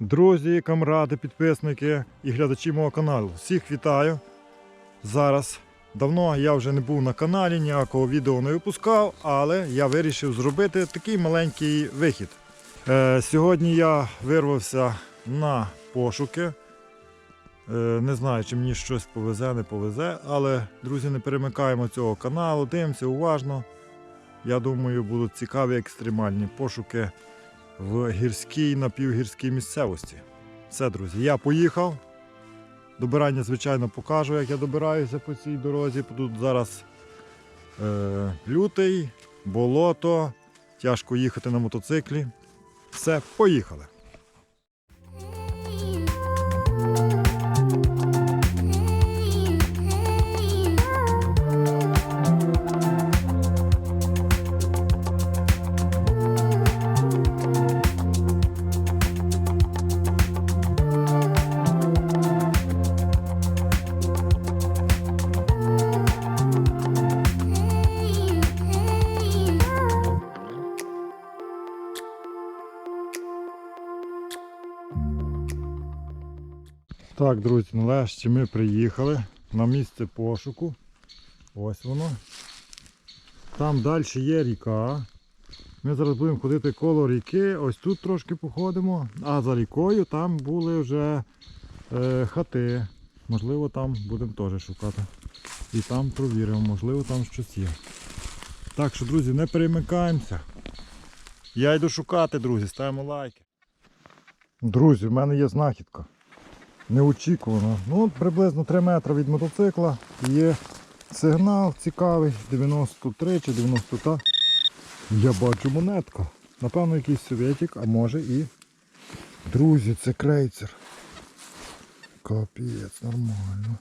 Друзі, камради, підписники і глядачі мого каналу. Всіх вітаю. Зараз давно я вже не був на каналі, ніякого відео не випускав, але я вирішив зробити такий маленький вихід. Е, сьогодні я вирвався на пошуки. Е, не знаю, чи мені щось повезе, не повезе, але, друзі, не перемикаємо цього каналу, дивимося уважно. Я думаю, будуть цікаві екстремальні пошуки в гірській напівгірській місцевості. Все, друзі, я поїхав. Добирання, звичайно, покажу, як я добираюся по цій дорозі. Тут зараз е, лютий, болото, тяжко їхати на мотоциклі. Все, поїхали. Так, друзі, нарешті ми приїхали на місце пошуку. Ось воно. Там далі є ріка. Ми зараз будемо ходити коло ріки, ось тут трошки походимо, а за рікою там були вже е, хати. Можливо, там будемо теж шукати. І там провіримо, можливо, там щось є. Так що, друзі, не перемикаємося. Я йду шукати, друзі, ставимо лайки. Друзі, в мене є знахідка. Неочікувано. Ну, приблизно 3 метри від мотоцикла є сигнал цікавий, 93 чи 92. Я бачу монетку. Напевно, якийсь совєтик, а може і. Друзі, це крейцер. Капець, нормально.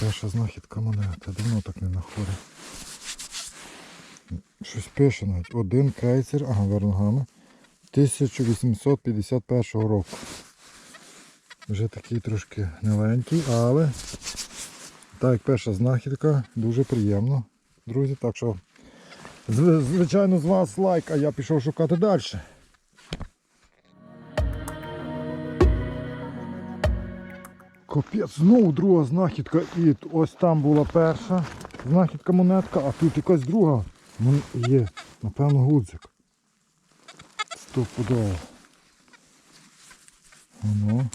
Перша знахідка монети. Давно так не знаходив. Щось пише навіть. Один крейцер, ага, верногами. 1851 року. Вже такий трошки гниленький, але так як перша знахідка, дуже приємно, друзі. Так що, звичайно, з вас лайк, а я пішов шукати далі. Капець, знову друга знахідка. І ось там була перша знахідка монетка, а тут якась друга Мон- є. Напевно, гудзик. Стопудово. Воно.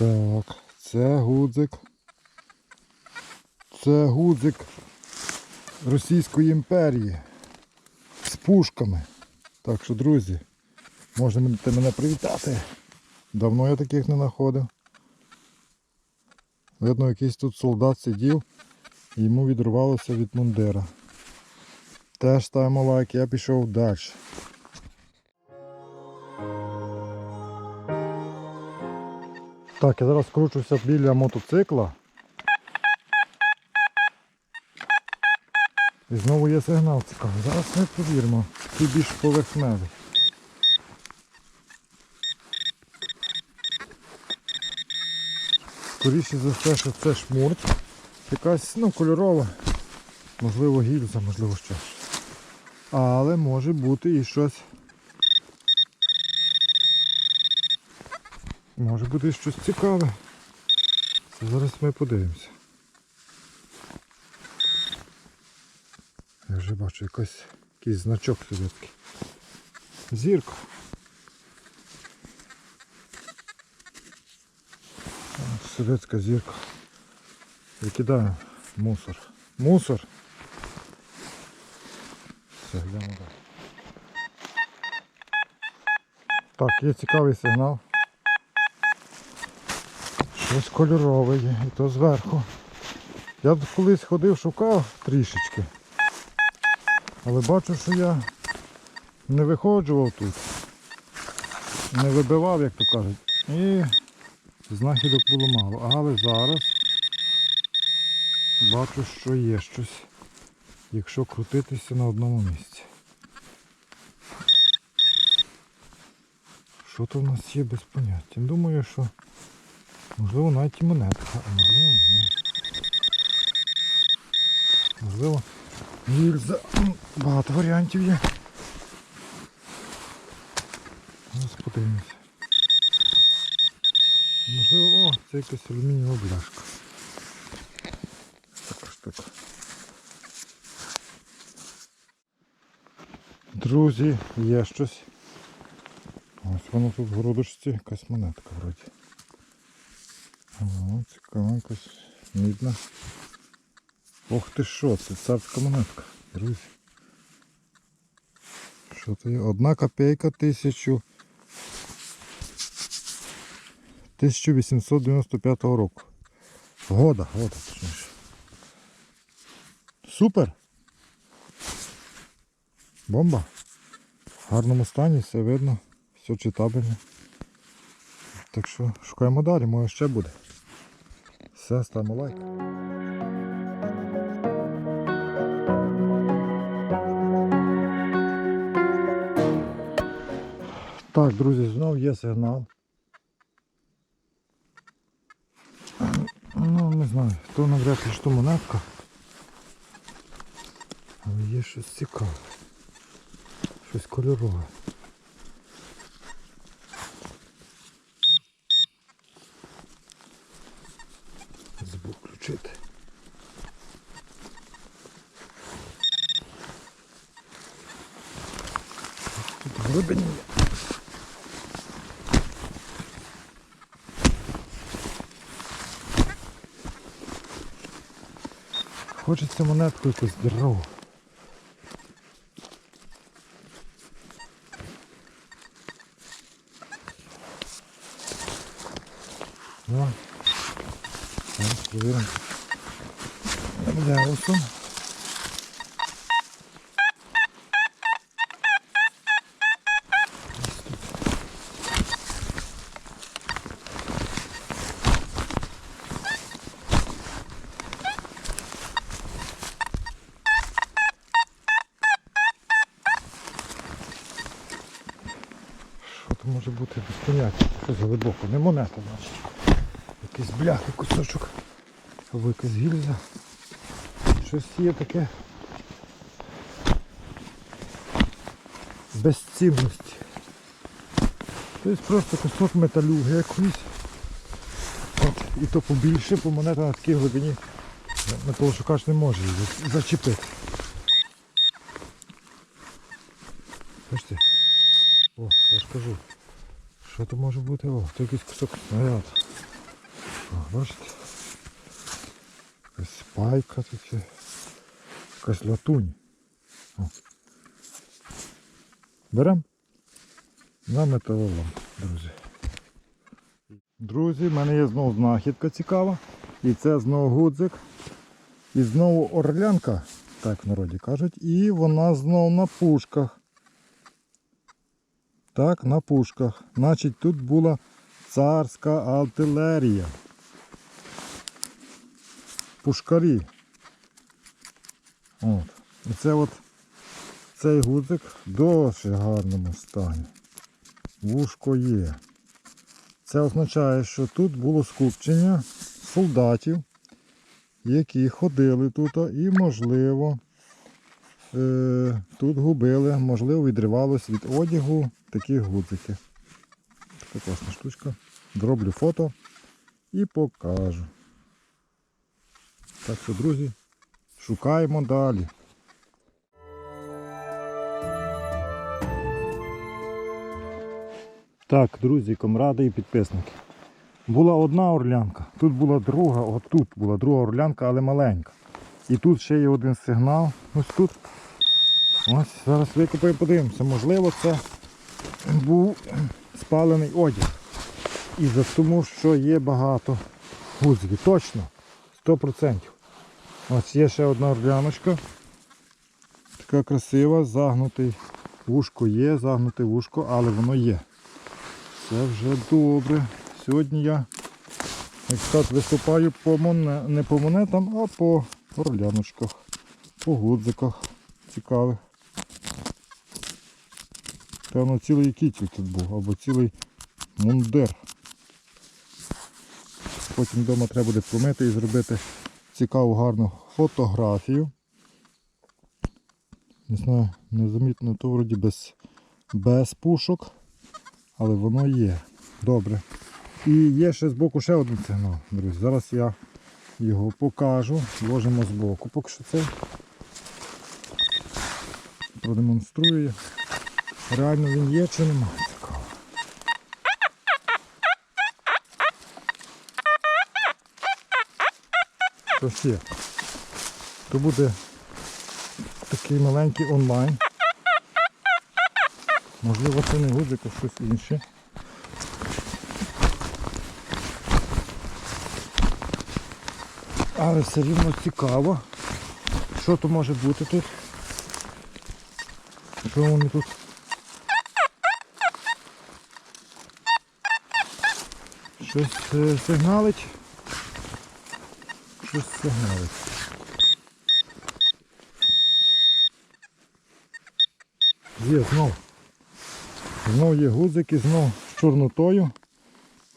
Так, це гудзик. Це гудзик Російської імперії з пушками. Так що, друзі, можете мене привітати. Давно я таких не знаходив. Видно, якийсь тут солдат сидів і йому відрувалося від мундира. Теж ставимо лайк, я пішов далі. Так, я зараз кручуся біля мотоцикла. І знову є сигнал цікавий. Зараз ми повіримо. Такий більш поверхневий. Скоріше за все, що це шмурт. Якась ну, кольорова. Можливо гільза, можливо щось. Але може бути і щось. Може бути щось цікаве. Це зараз ми подивимося. Я вже бачу якийсь, якийсь значок совєтський. Зірка. От зірка. Викидаємо мусор. Мусор. Все, йдемо далі. Так, є цікавий сигнал. Щось кольорове є, і то зверху. Я колись ходив, шукав трішечки. Але бачу, що я не виходжував тут. Не вибивав, як то кажуть. І знахідок було мало. Але зараз бачу, що є щось, якщо крутитися на одному місці. Що то в нас є без поняття? Думаю, що можливо навіть і монетка, а можливо ні. Можливо, гільза. Багато варіантів є. Зараз подивимося. Можливо, о, це якась алюмінієва бляшка. Така штука. Друзі, є щось. Ось воно тут в городочці, якась монетка вроді. Цікава якась мідна. Ох ти що, це царська монетка, друзі. Що це є? Одна копійка тисячу. 1895 року. Года, года. Супер! Бомба. В гарному стані, все видно, все читабельне. Так що шукаємо далі, може ще буде. Все, ставимо лайк. Так, друзі, знов є сигнал. Ну, не знаю, то навряд чи що монетка. Але є щось цікаве. Щось кольорове. Забув включити. Тут в глибині. Хочеться монетку якусь здорову. Ну, зараз перевіримо. Леусом. Що то може бути без поняття? Щось глибоко. Не монета, значить. Якийсь бляхи кусочок. Якась гільза. Щось є таке. Безцінності. Тобто просто кусок металюги якийсь. От, і то побільше, бо монета на такій глибині металошукач не може зачепити. Бачите? О, я ж кажу. Що то може бути? О, то якийсь кусок снаряд. О, бачите? Якась спайка тут є. Якась латунь. О. Берем на металолом, друзі. Друзі, в мене є знову знахідка цікава. І це знову гудзик. І знову орлянка, так в народі кажуть. І вона знову на пушках. Так, на пушках. Значить, тут була царська артилерія. Пушкарі. От. І це от цей гудзик в досить гарному стані. Вушко є. Це означає, що тут було скупчення солдатів, які ходили тут і, можливо, е, тут губили, можливо, відривалось від одягу такі гудзики. Така класна штучка. Зроблю фото і покажу. Так що, друзі, шукаємо далі. Так, друзі, комради і підписники. Була одна орлянка, тут була друга, отут була друга орлянка, але маленька. І тут ще є один сигнал. Ось тут. Ось зараз викопаємо, подивимося. Можливо, це був спалений одяг. І за тому, що є багато гудзиків. Точно, 100%. Ось є ще одна орляночка. Така красива, загнутий вушко є, загнуте вушко, але воно є. Це вже добре. Сьогодні я, як сказати, виступаю по моне... не по монетам, а по орляночках, по гудзиках цікавих. Певно, цілий кітель тут був, або цілий мундир. Потім вдома треба буде помити і зробити цікаву гарну фотографію. Не знаю, незамітно, то вроді без, без пушок. але воно є. Добре. І є ще з боку ще один сигнал, друзі. Зараз я його покажу. Ложимо з боку, поки що це продемонструю. Реально він є чи немає. Цікаво. Щось є. То буде такий маленький онлайн. Можливо, це не гудзик, а щось інше. Але все рівно цікаво. Що то може бути тут? Що вони тут? Щось е, сигналить. Щось сигналить. Є знов. Знов є гудзики, знов з чорнотою,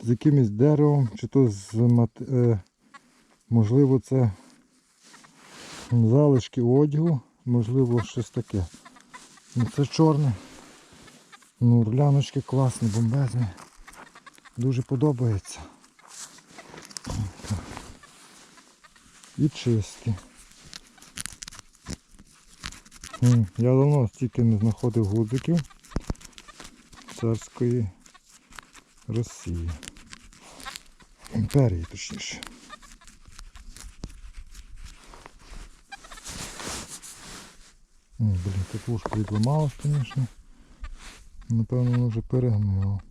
з якимось деревом, чи то з е, можливо це залишки одягу, можливо щось таке. Ну це чорне. Ну, орляночки класні, бомбезні. Дуже подобається. І чисті. Я давно стільки не знаходив гудзиків царської Росії. Імперії, точніше. Блін, тут вушко відламалось, звісно. Напевно, воно вже перегнило.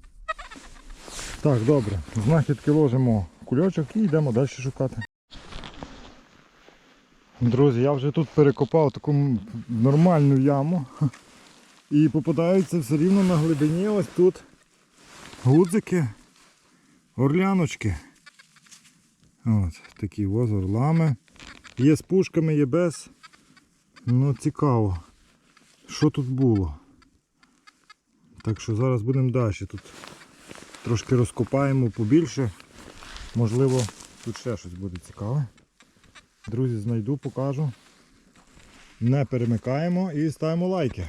Так, добре. Знахідки ложимо кульочок і йдемо далі шукати. Друзі, я вже тут перекопав таку нормальну яму. І попадаються все рівно на глибині ось тут гудзики, орляночки. От, такі ось орлами. Є з пушками, є без. Ну цікаво, що тут було. Так що зараз будемо далі. Тут трошки розкопаємо побільше. Можливо, тут ще щось буде цікаве. Друзі, знайду, покажу. Не перемикаємо і ставимо лайки.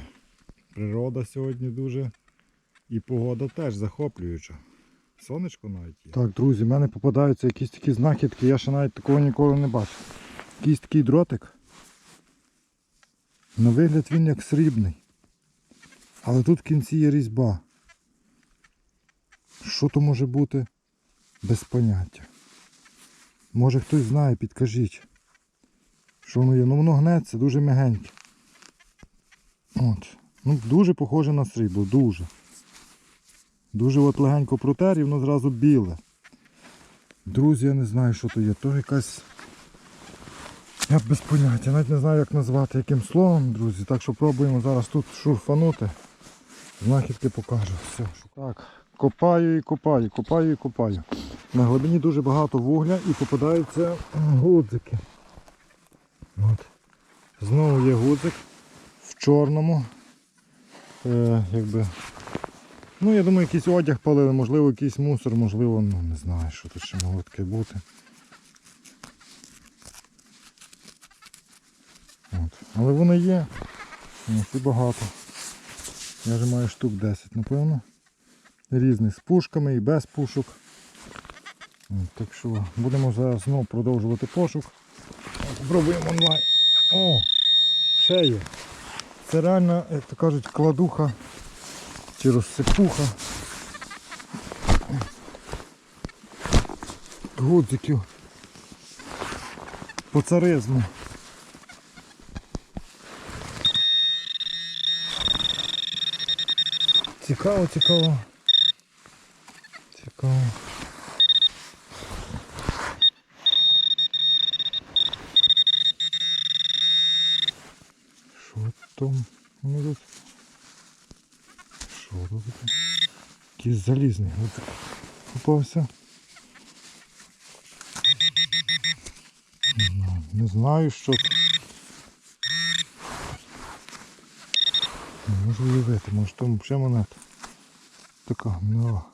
Природа сьогодні дуже і погода теж захоплююча. Сонечко навіть є. Так, друзі, в мене попадаються якісь такі знахідки, я ще навіть такого ніколи не бачив. Якийсь такий дротик. На вигляд він як срібний. Але тут в кінці є різьба. Що то може бути? Без поняття. Може хтось знає, підкажіть. Що воно є? Ну воно гнеться, дуже м'ягеньке. От. Ну, дуже похоже на срібло, дуже. Дуже от легенько протер і воно зразу біле. Друзі, я не знаю, що то є. То якась. Я без поняття, навіть не знаю, як назвати яким словом, друзі. Так що пробуємо зараз тут шурфанути. Знахідки покажу. Все. Так, копаю і копаю, копаю і копаю. На глибині дуже багато вугля і попадаються гудзики. От. Знову є гудзик в чорному. Е, якби. Ну, я думаю, якийсь одяг палили, можливо, якийсь мусор, можливо, ну не знаю, що тут ще могло таке бути. От. Але воно є. Ось і багато. Я вже маю штук 10, напевно. Різних з пушками і без пушок. Так що будемо зараз знову продовжувати пошук. Спробуємо онлайн. О! Ще є. Це реально, як то кажуть, кладуха чи розсипуха. Гудзиків. По царизму. Цікаво, цікаво. Цікаво. Що там? Ну тут. Що тут? Якийсь залізний. От попався. Не знаю, що. Не можу уявити, може там ще монета. Така, мила.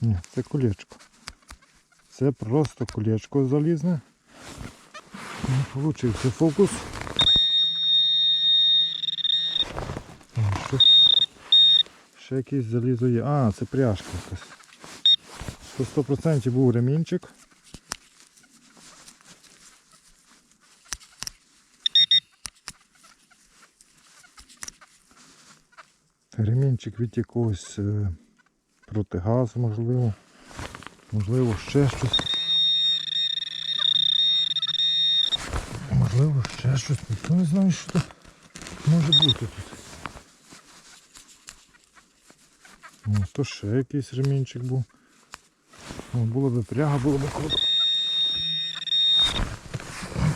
Ні, це колечко. Це просто колечко залізне. Не получився фокус. Ще якийсь залізо є. А, це пряжка якась. То 100% був ремінчик. Ремінчик від якогось протигазу, можливо. Можливо, ще щось. Можливо, ще щось. Ніхто не знає, що це може бути тут. О, то ще якийсь ремінчик був. О, було б пряга, було б круто.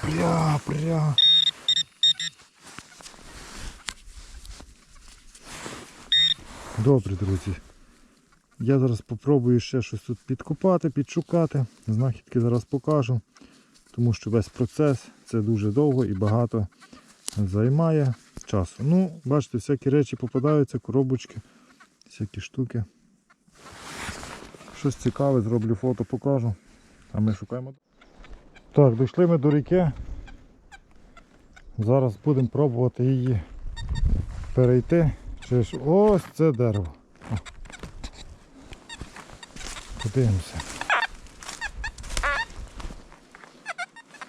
Пряга, пряга. Добре, друзі. Я зараз спробую ще щось тут підкопати, підшукати. Знахідки зараз покажу. Тому що весь процес це дуже довго і багато займає часу. Ну, бачите, всякі речі попадаються, коробочки, всякі штуки. Щось цікаве, зроблю фото, покажу. А ми шукаємо. Так, дійшли ми до ріки. Зараз будемо пробувати її перейти. Ж ось це дерево. О. Подивимося.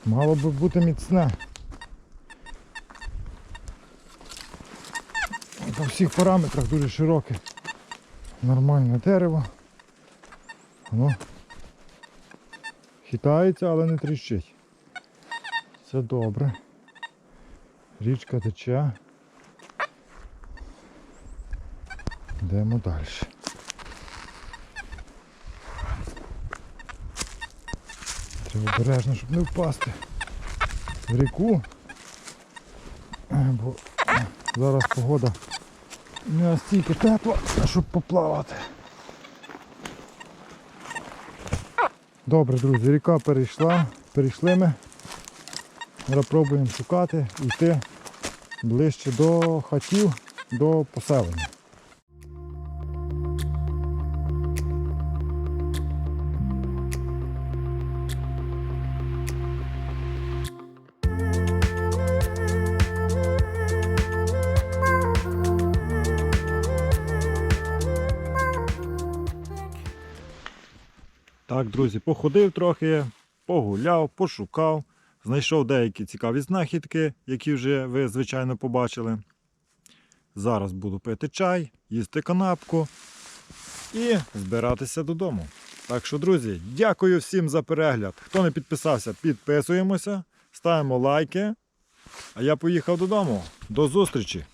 Мало би бути міцне. По всіх параметрах дуже широке. Нормальне дерево. Воно хитається, але не тріщить. Це добре. Річка тече. Йдемо далі. Треба обережно, щоб не впасти в ріку. Е, Бо зараз погода не настільки тепла, щоб поплавати. Добре, друзі, ріка перейшла, перейшли ми. Зараз пробуємо шукати, йти ближче до хатів, до поселення. Так, друзі, походив трохи, погуляв, пошукав, знайшов деякі цікаві знахідки, які вже ви, звичайно, побачили. Зараз буду пити чай, їсти канапку і збиратися додому. Так що, друзі, дякую всім за перегляд. Хто не підписався, підписуємося, ставимо лайки. А я поїхав додому. До зустрічі!